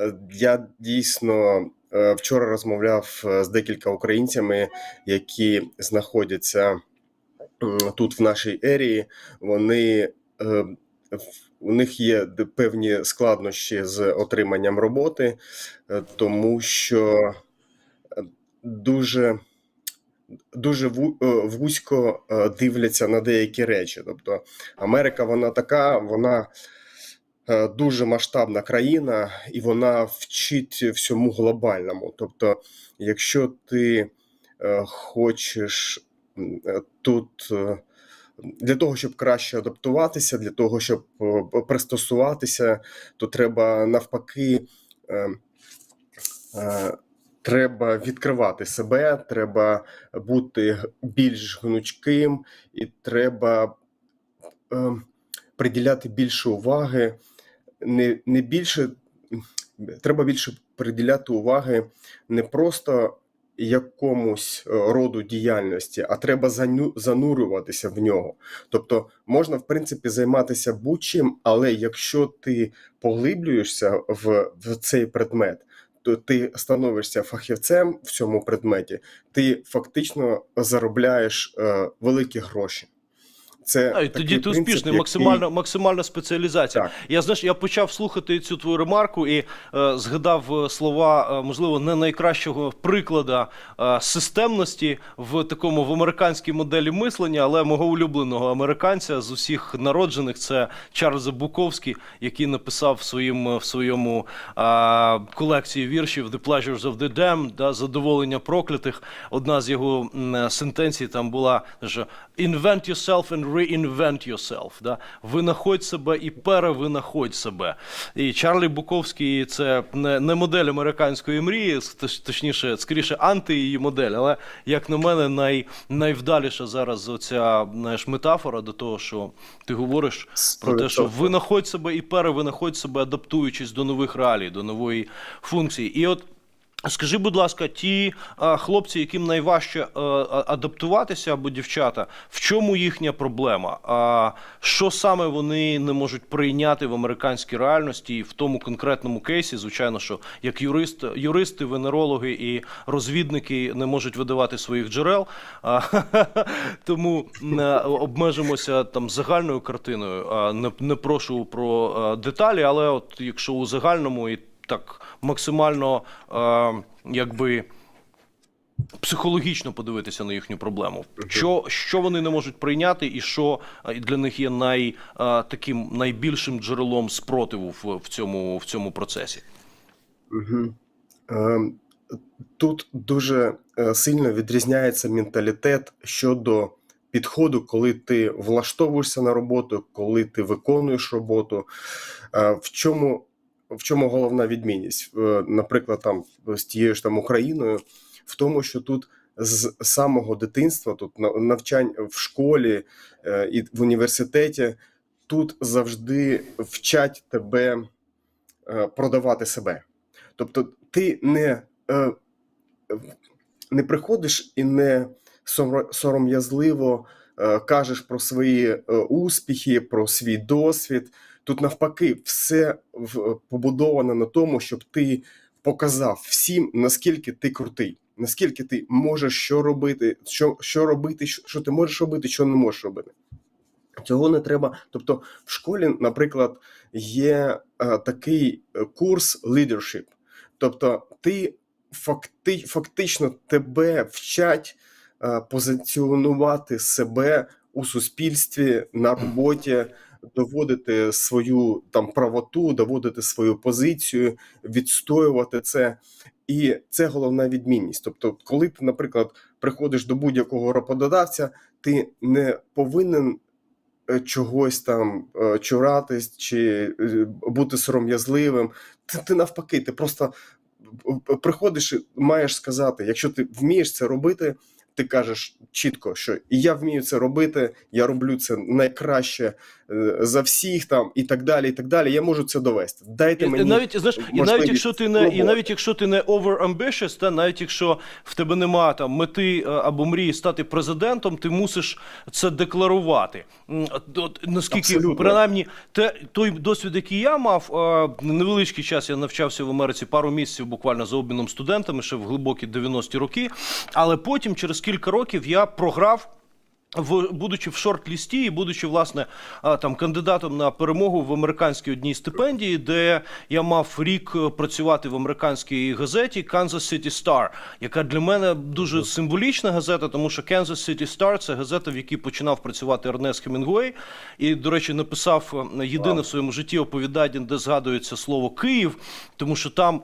Е, Я дійсно е, вчора розмовляв е, з декілька українцями, які знаходяться тут в нашій ерії. Вони у них є певні складнощі з отриманням роботи, тому що дуже. Дуже вузько дивляться на деякі речі. Тобто Америка, вона така, вона дуже масштабна країна, і вона вчить всьому глобальному. Тобто, якщо ти е, хочеш е, тут е, для того, щоб краще адаптуватися, для того, щоб е, пристосуватися, то треба навпаки. е, е, Треба відкривати себе, треба бути більш гнучким, і треба е, приділяти більше уваги, не, не більше треба більше приділяти уваги не просто якомусь е, роду діяльності, а треба занурюватися в нього. Тобто можна, в принципі, займатися будь-чим, але якщо ти поглиблюєшся в, в цей предмет, то ти становишся фахівцем в цьому предметі, ти фактично заробляєш е, великі гроші. Це А, і тоді ти принцип, успішний, який- максимальна, максимальна спеціалізація. Так. Я знаєш, я почав слухати цю твою ремарку і е, згадав е, слова, е, можливо, не найкращого прикладу е, системності в такому в американській моделі мислення, але мого улюбленого американця з усіх народжених це Чарльза Буковський, який написав в своїм е, в своєму е, колекції віршів The Pleasures of the Damned, да, задоволення проклятих. Одна з його сентенцій там була що invent yourself and reinvent yourself. Да? Винаходь себе і перевинаходь себе. І Чарлі Буковський це не, не модель американської мрії, точніше, скоріше, анти її модель. Але як на мене, най, найвдаліша зараз оця знаєш, метафора до того, що ти говориш про те, що винаходь себе і перевинаходь себе, адаптуючись до нових реалій, до нової функції. І от. Скажи, будь ласка, ті а, хлопці, яким найважче е, а- адаптуватися або дівчата, в чому їхня проблема? А що саме вони не можуть прийняти в американській реальності і в тому конкретному кейсі? Звичайно, що як юрист, юристи, венерологи і розвідники не можуть видавати своїх джерел, а, тому е, обмежимося там загальною картиною. А, не, не прошу про е, деталі, але от якщо у загальному і так максимально е, якби. Психологічно подивитися на їхню проблему, що, що вони не можуть прийняти, і що е, для них є най, е, таким найбільшим джерелом спротиву в, в, цьому, в цьому процесі. Угу. Тут дуже сильно відрізняється менталітет щодо підходу, коли ти влаштовуєшся на роботу, коли ти виконуєш роботу. В чому, в чому головна відмінність? Е, Наприклад, там з тією ж там Україною, в тому, що тут з самого дитинства, тут на- навчань в школі е, і в університеті, тут завжди вчать тебе е, продавати себе. Тобто ти не, не приходиш і не соро- сором'язливо кажеш про свої успіхи, про свій досвід. Тут навпаки, все в- побудовано на тому, щоб ти показав всім, наскільки ти крутий, наскільки ти можеш що робити, що, що робити, що, ти можеш робити, що не можеш робити. Цього не треба. Тобто, в школі, наприклад, є е, такий е, курс leadership. Тобто, ти факти, фактично тебе вчать е, позиціонувати себе у суспільстві на роботі, доводити свою там правоту, доводити свою позицію, відстоювати це. І це головна відмінність. Тобто, коли ти, наприклад, приходиш до будь-якого роботодавця, ти не повинен е, чогось там е, чуратись чи е, бути сором'язливим. Ти, ти навпаки, ти просто приходиш і маєш сказати, якщо ти вмієш це робити, ти кажеш чітко, що і я вмію це робити, я роблю це найкраще за всіх там і так далі. І так далі. Я можу це довести. Дайте І, мені навіть знаєш, і навіть якщо ти не і навіть якщо ти не over-ambitious, та навіть якщо в тебе нема там мети е, або мрії стати президентом, ти мусиш це декларувати. От- от Наскільки Абсолютно. принаймні те той досвід, який я мав, е, невеличкий час я навчався в Америці пару місяців, буквально за обміном студентами, ще в глибокі 90-ті роки. Але потім, через кілька років, я програв. В будучи в шорт-лісті і будучи власне там кандидатом на перемогу в американській одній стипендії, де я мав рік е, працювати в американській газеті Kansas City Star, яка для мене дуже символічна газета, тому що Kansas City Star – це газета, в якій починав працювати Ернест Хемінгуей, і, до речі, написав е, єдине в своєму житті оповідання, де згадується слово Київ, тому що там.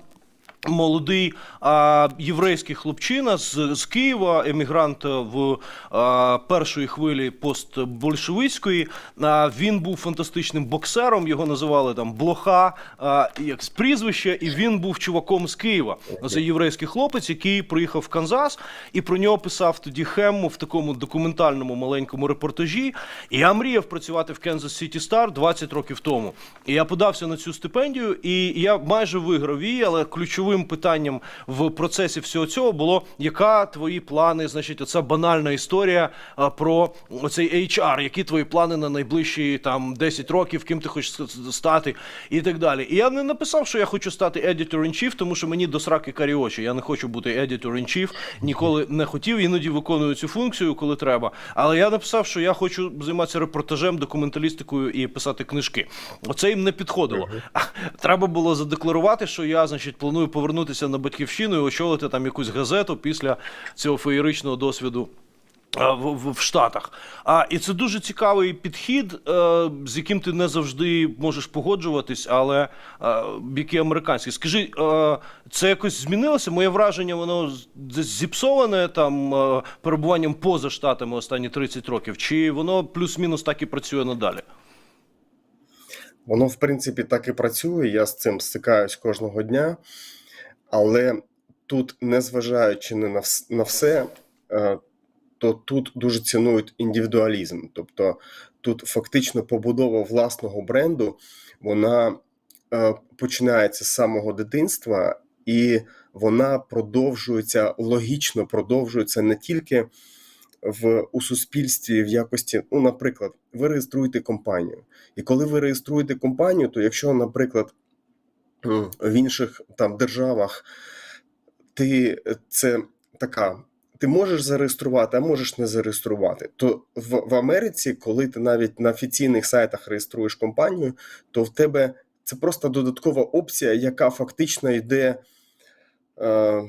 Молодий а, єврейський хлопчина з, з Києва, емігрант в а, першої хвилі постбольшевицької. А, він був фантастичним боксером. Його називали там Блоха, а, як з прізвища, і він був чуваком з Києва. Це єврейський хлопець, який приїхав в Канзас, і про нього писав тоді Хемму в такому документальному маленькому репортажі. І я мріяв працювати в Kansas City Star 20 років тому. І я подався на цю стипендію, і я майже виграв її, але ключовим питанням в процесі всього цього було, яка твої плани, значить, оця банальна історія про оцей HR, які твої плани на найближчі там 10 років, ким ти хочеш стати, і так далі. І я не написав, що я хочу стати editor-in-chief, тому що мені до сраки карі очі. Я не хочу бути editor-in-chief, ніколи не хотів, іноді виконую цю функцію, коли треба. Але я написав, що я хочу займатися репортажем, документалістикою і писати книжки. Оце їм не підходило. Треба було задекларувати, що я, значить, планую повернутися на батьківщину і очолити там якусь газету після цього феєричного досвіду. В, в, в Штатах. А, і це дуже цікавий підхід, е, з яким ти не завжди можеш погоджуватись, але е, який американський. Скажи, е, це якось змінилося? Моє враження, воно зіпсоване там е, перебуванням поза штатами останні 30 років, чи воно плюс-мінус так і працює надалі? Воно, в принципі, так і працює. Я з цим стикаюсь кожного дня. Але тут, незважаючи не на на все, е, то тут дуже цінують індивідуалізм. Тобто тут фактично побудова власного бренду, вона е, починається з самого дитинства, і вона продовжується логічно, продовжується не тільки в у суспільстві в якості, ну, наприклад, ви реєструєте компанію. І коли ви реєструєте компанію, то якщо, наприклад, в інших там державах ти е, це така. Ти можеш зареєструвати, а можеш не зареєструвати. То в, в Америці, коли ти навіть на офіційних сайтах реєструєш компанію, то в тебе це просто додаткова опція, яка фактично йде е,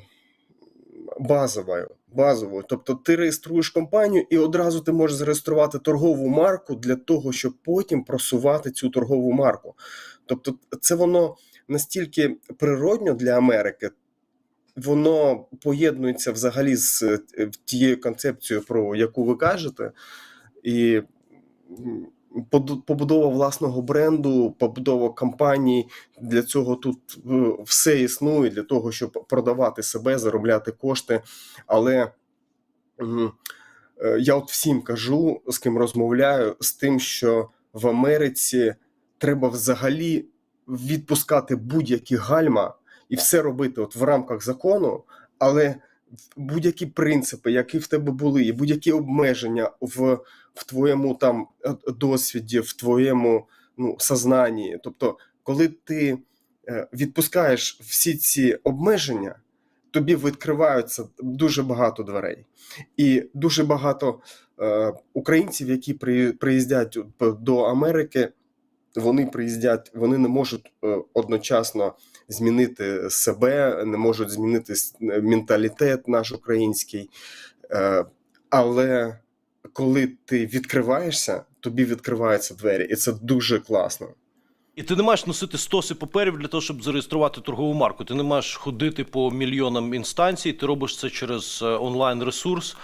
базовою. базовою. Тобто ти реєструєш компанію і одразу ти можеш зареєструвати торгову марку для того, щоб потім просувати цю торгову марку. Тобто, це воно настільки природньо для Америки, воно поєднується взагалі з е, тією концепцією, про яку ви кажете, і побудова власного бренду, побудова компанії. Для цього тут е, все існує для того, щоб продавати себе, заробляти кошти. Але е, я от всім кажу, з ким розмовляю, з тим, що в Америці треба взагалі відпускати будь-які гальма і все робити от в рамках закону, але будь-які принципи, які в тебе були, і будь-які обмеження в, в твоєму там е, досвіді, в твоєму ну, сознанні. Тобто, коли ти е, відпускаєш всі ці обмеження, тобі відкриваються дуже багато дверей. І дуже багато е, українців, які при, приїздять до Америки, вони приїздять, вони не можуть е, одночасно змінити себе, не можуть змінити менталітет наш український. Е, Але коли ти відкриваєшся, тобі відкриваються двері, і це дуже класно. І ти не маєш носити стоси паперів для того, щоб зареєструвати торгову марку. Ти не маєш ходити по мільйонам інстанцій. Ти робиш це через е, онлайн ресурс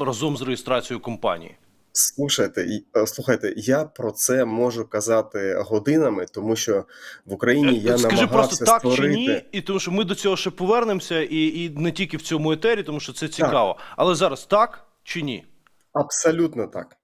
разом з реєстрацією компанії. Слухайте, і- е, слухайте, я про це можу казати годинами, тому що в Україні я Е, Скажи намагався просто так створити... чи ні, і тому що ми до цього ще повернемося, і, і не тільки в цьому етері, тому що це цікаво. Але зараз так чи ні? Абсолютно так.